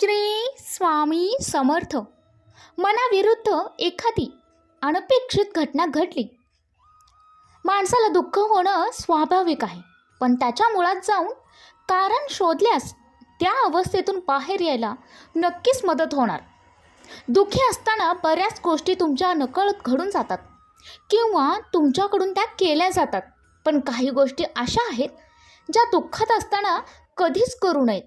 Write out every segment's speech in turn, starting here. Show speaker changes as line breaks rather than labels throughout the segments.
श्री स्वामी समर्थ. मनाविरुद्ध एखादी अनपेक्षित घटना घडली. माणसाला दुःख होणं स्वाभाविक आहे पण त्याच्या मुळात जाऊन कारण शोधल्यास त्या अवस्थेतून बाहेर यायला नक्कीच मदत होणार. दुःखी असताना बऱ्याच गोष्टी तुमच्या नकळत घडून जातात किंवा तुमच्याकडून त्या केल्या जातात पण काही गोष्टी अशा आहेत ज्या दुःखात असताना कधीच करू नयेत.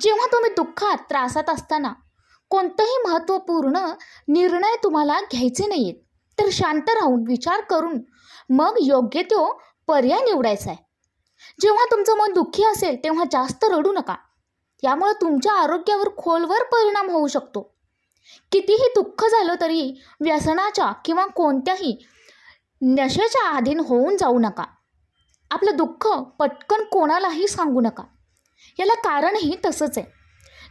जेव्हा तुम्ही दुःखात त्रासात असताना कोणतंही महत्त्वपूर्ण निर्णय तुम्हाला घ्यायचे नाही आहेत तर शांत राहून विचार करून मग योग्य तो पर्याय निवडायचा आहे. जेव्हा तुमचं मन दुःखी असेल तेव्हा जास्त रडू नका. यामुळे तुमच्या आरोग्यावर खोलवर परिणाम होऊ शकतो. कितीही दुःख झालं तरी व्यसनाच्या किंवा कोणत्याही नशेच्या अधीन होऊन जाऊ नका. आपलं दुःख पटकन कोणालाही सांगू नका. याला कारणही तसंच आहे.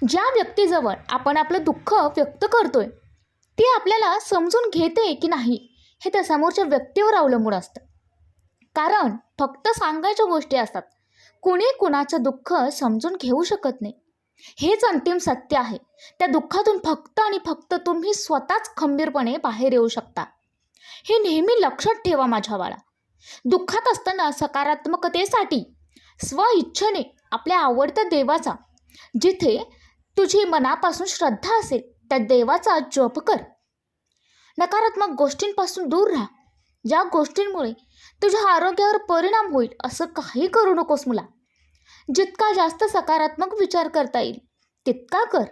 ज्या व्यक्तीजवळ आपण आपलं दुःख व्यक्त करतोय ती आपल्याला समजून घेते की नाही हे त्या समोरच्या व्यक्तीवर अवलंबून असतं. कारण फक्त सांगायच्या गोष्टी असतात. कुणी कुणाचं दुःख समजून घेऊ शकत नाही. हेच अंतिम सत्य आहे. त्या दुःखातून फक्त आणि फक्त तुम्ही स्वतःच खंबीरपणे बाहेर येऊ शकता. हे नेहमी लक्षात ठेवा माझ्या बाळा. दुःखात असताना सकारात्मकतेसाठी स्वइच्छेने आपल्या आवडत्या देवाचा. जिथे तुझी मनापासून श्रद्धा असेल त्या देवाचा जप कर. नकारात्मक गोष्टींपासून दूर राहा. ज्या गोष्टींमुळे तुझ्या आरोग्यावर परिणाम होईल असं काही करू नकोस मुला. जितका जास्त सकारात्मक विचार करता येईल तितका कर.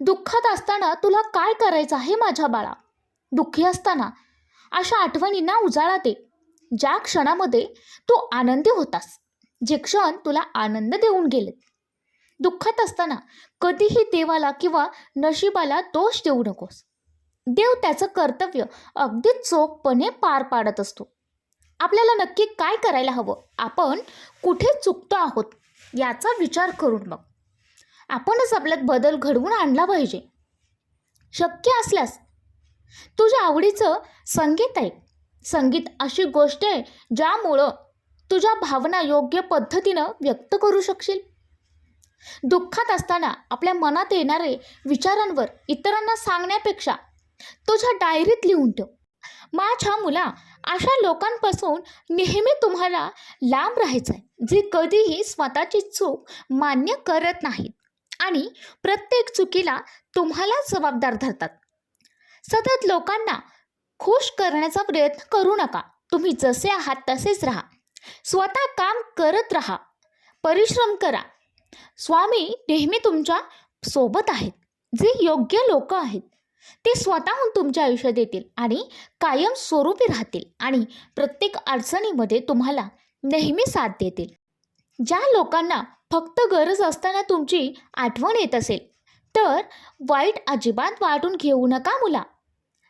दुःखात असताना तुला काय करायचं आहे माझ्या बाळा? दुःखी असताना अशा आठवणींना उजाळा दे. ज्या क्षणामध्ये तू आनंदी होतास. जे क्षण तुला आनंद देऊन गेलेत दुःखात असताना कधीही देवाला किंवा नशिबाला दोष देऊ नकोस. देव त्याचं कर्तव्य अगदी चोखपणे पार पाडत असतो. आपल्याला नक्की काय करायला हवं? आपण कुठे चुकतो आहोत? याचा विचार करून मग आपणच आपल्यात बदल घडवून आणला पाहिजे. शक्य असल्यास तुझ्या आवडीचं संगीत आहे संगीत अशी गोष्ट आहे ज्यामुळं तुझ्या भावना योग्य पद्धतीनं व्यक्त करू शकशील? दुःखात असताना आपल्या मनात येणारे विचारांवर इतरांना सांगण्यापेक्षा तुझ्या डायरीत लिहून ठेव. माझ्या मुला अशा लोकांपासून नेहमी तुम्हाला लांब राहायचं आहे जे कधीही स्वतःची चूक मान्य करत नाहीत आणि प्रत्येक चुकीला तुम्हाला जबाबदार धरतात. सतत लोकांना खुश करण्याचा प्रयत्न करू नका. तुम्ही जसे आहात तसेच राहा. स्वतः काम करत राहा. परिश्रम करा. स्वामी नेहमी तुमच्यासोबत आहेत. जे योग्य लोक आहेत ते स्वतःहून तुमच्या आयुष्यात येतील आणि कायम स्वरूपी राहतील आणि प्रत्येक अडचणीमध्ये तुम्हाला नेहमी साथ देतील. ज्या लोकांना फक्त गरज असताना तुमची आठवण येत असेल तर वाईट अजिबात वाटून घेऊ नका मुला.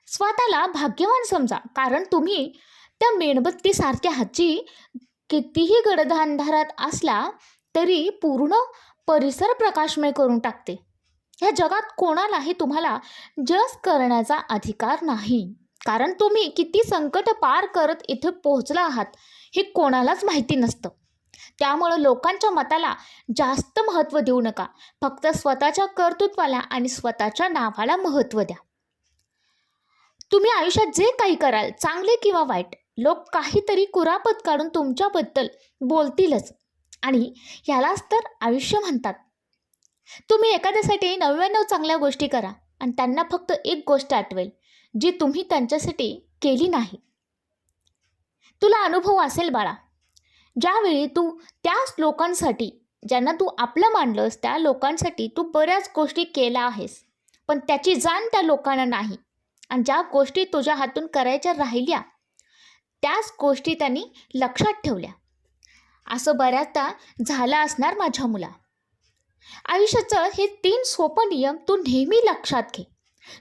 स्वतःला भाग्यवान समजा कारण तुम्ही त्या मेणबत्तीसारख्या हाची कितीही गडद अंधारात असला तरी पूर्ण परिसर प्रकाशमय करून टाकते. ह्या जगात कोणालाही तुम्हाला जस करण्याचा अधिकार नाही. कारण तुम्ही किती संकट पार करत इथे पोहोचला आहात हे कोणालाच माहिती नसतं. त्यामुळं लोकांच्या मताला जास्त महत्त्व देऊ नका. फक्त स्वतःच्या कर्तृत्वाला आणि स्वतःच्या नावाला महत्त्व द्या. तुम्ही आयुष्यात जे काही कराल चांगले किंवा वाईट लोक काहीतरी कुरापत काढून तुमच्याबद्दल बोलतीलच. आणि ह्यालाच तर आयुष्य म्हणतात. तुम्ही एखाद्यासाठी नव्याण्णव चांगल्या गोष्टी करा आणि त्यांना फक्त एक गोष्ट आठवेल जी तुम्ही त्यांच्यासाठी केली नाही. तुला अनुभव असेल बाळा ज्यावेळी तू त्याच लोकांसाठी ज्यांना तू आपलं मानलंस त्या लोकांसाठी तू बऱ्याच गोष्टी केल्या आहेस पण त्याची जाण त्या लोकांना नाही. आणि ज्या गोष्टी तुझ्या हातून करायच्या राहिल्या त्याच गोष्टी त्यांनी लक्षात ठेवल्या. असं बऱ्याचदा झालं असणार माझ्या मुला. आयुष्याचं हे तीन सोपं नियम तू नेहमी लक्षात घे.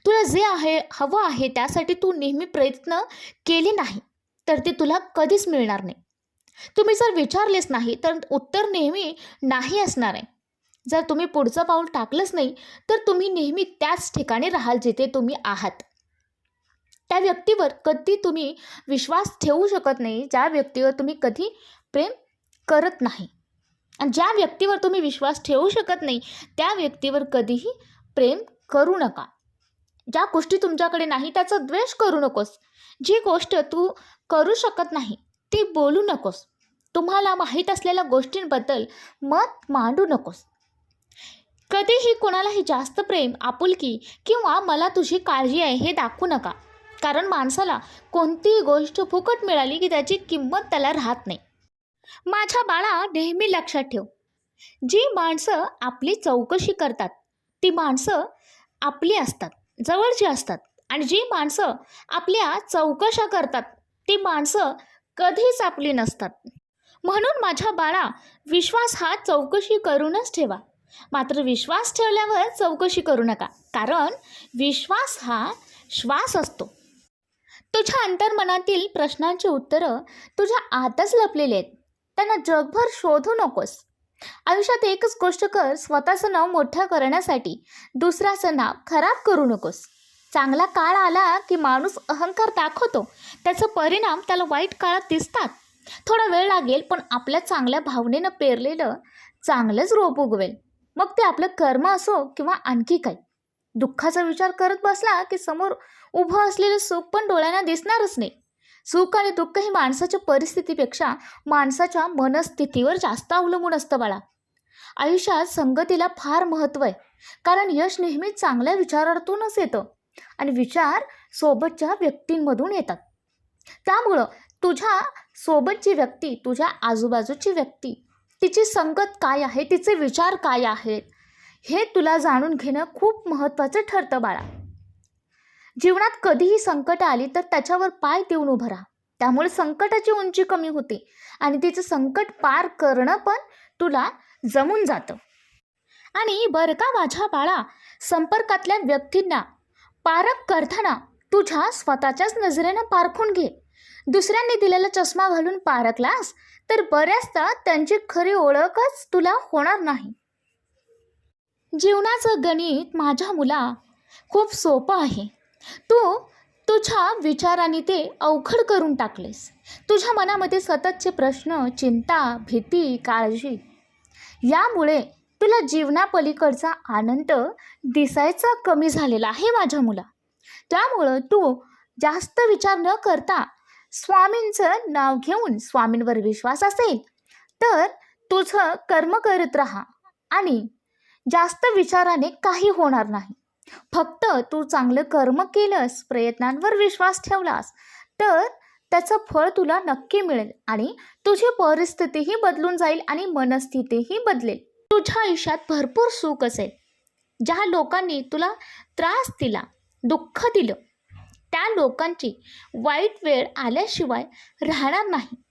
तुला जे आहे हवं आहे त्यासाठी तू नेहमी प्रयत्न केले नाही तर ते तुला कधीच मिळणार नाही. तुम्ही जर विचारलेच नाही तर उत्तर नेहमी नाही असणार आहे. जर तुम्ही पुढचं पाऊल टाकलंच नाही तर तुम्ही नेहमी त्याच ठिकाणी राहाल जिथे तुम्ही आहात. त्या व्यक्तीवर कधी तुम्ही विश्वास ठेवू शकत नाही ज्या व्यक्तीवर तुम्ही कधी प्रेम करत नाही. आणि ज्या व्यक्तीवर तुम्ही विश्वास ठेवू शकत नाही त्या व्यक्तीवर कधीही प्रेम करू नका. ज्या गोष्टी तुमच्याकडे नाही त्याचा द्वेष करू नकोस. जी गोष्ट तू करू शकत नाही ती बोलू नकोस. तुम्हाला माहीत असलेल्या गोष्टींबद्दल मत मांडू नकोस. कधीही कोणालाही जास्त प्रेम आपुलकी किंवा मला तुझी काळजी आहे हे दाखवू नका. कारण माणसाला कोणतीही गोष्ट फुकट मिळाली की त्याची किंमत त्याला राहत नाही. माझ्या बाळा नेहमी लक्षात ठेव. जी माणसं आपली चौकशी करतात ती माणसं आपली असतात जवळची असतात. आणि जी माणसं आपल्या चौकशा करतात ती माणसं कधीच आपली नसतात. म्हणून माझ्या बाळा विश्वास हा चौकशी करूनच ठेवा. मात्र विश्वास ठेवल्यावर चौकशी करू नका. कारण विश्वास हा श्वास असतो. तुझ्या अंतर्मनातील प्रश्नांची उत्तरं तुझ्या आतच लपलेली आहेत. त्यांना जगभर शोधू नकोस. आयुष्यात एकच गोष्ट कर स्वतःचं नाव मोठं करण्यासाठी. दुसऱ्याचं नाव खराब करू नकोस. चांगला काळ आला की माणूस अहंकार दाखवतो. त्याचा परिणाम त्याला वाईट काळात दिसतात. थोडा वेळ लागेल पण आपल्या चांगल्या भावनेनं पेरलेलं चांगलंच रोप उगवेल. मग ते आपलं कर्म असो किंवा आणखी काही. दुःखाचा विचार करत बसला की समोर उभं असलेलं सुख पण डोळ्यांना दिसणारच नाही. सुख आणि दुःख हे माणसाच्या परिस्थितीपेक्षा माणसाच्या मनस्थितीवर जास्त अवलंबून असतं बाळा. आयुष्यात संगतीला फार महत्त्व आहे. कारण यश नेहमी चांगल्या विचारातूनच येतं आणि विचार सोबतच्या व्यक्तींमधून येतात. त्यामुळं तुझ्या सोबतची व्यक्ती तुझ्या आजूबाजूची व्यक्ती तिची संगत काय आहे तिचे विचार काय आहेत हे तुला जाणून घेणं खूप महत्त्वाचं ठरतं बाळा. जीवनात कधीही संकट आली तर त्याच्यावर पाय देऊन उभं राहा. त्यामुळे संकटाची उंची कमी होते आणि तिचं संकट पार करणं पण तुला जमून जातं. आणि बरं का माझ्या बाळा? संपर्कातल्या व्यक्तींना पारख करताना तुझ्या स्वतःच्याच नजरेनं पारखून घे. दुसऱ्यांनी दिलेला चष्मा घालून पारखलास तर बऱ्याचदा त्यांची खरी ओळखच तुला होणार नाही. जीवनाचं गणित माझ्या मुला खूप सोपं आहे. तू तुझ्या विचाराने ते अवघड करून टाकलेस. तुझ्या मनामध्ये सततचे प्रश्न चिंता भीती काळजी यामुळे तुला जीवनापलीकडचा आनंद दिसायचा कमी झालेला आहे माझ्या मुला. त्यामुळं तू जास्त विचार न करता स्वामींचं नाव घेऊन स्वामींवर विश्वास असेल तर तुझं कर्म करत राहा आणि जास्त विचाराने काही होणार नाही. फक्त तू चांगलं कर्म केलंस प्रयत्नांवर विश्वास ठेवलास तर त्याचं फळ तुला नक्की मिळेल आणि तुझी परिस्थितीही बदलून जाईल आणि मनस्थितीही बदलेल. तुझ्या आयुष्यात भरपूर सुख असेल. ज्या लोकांनी तुला त्रास दिला दुःख दिलं त्या लोकांची वाईट वेळ आल्याशिवाय राहणार नाही.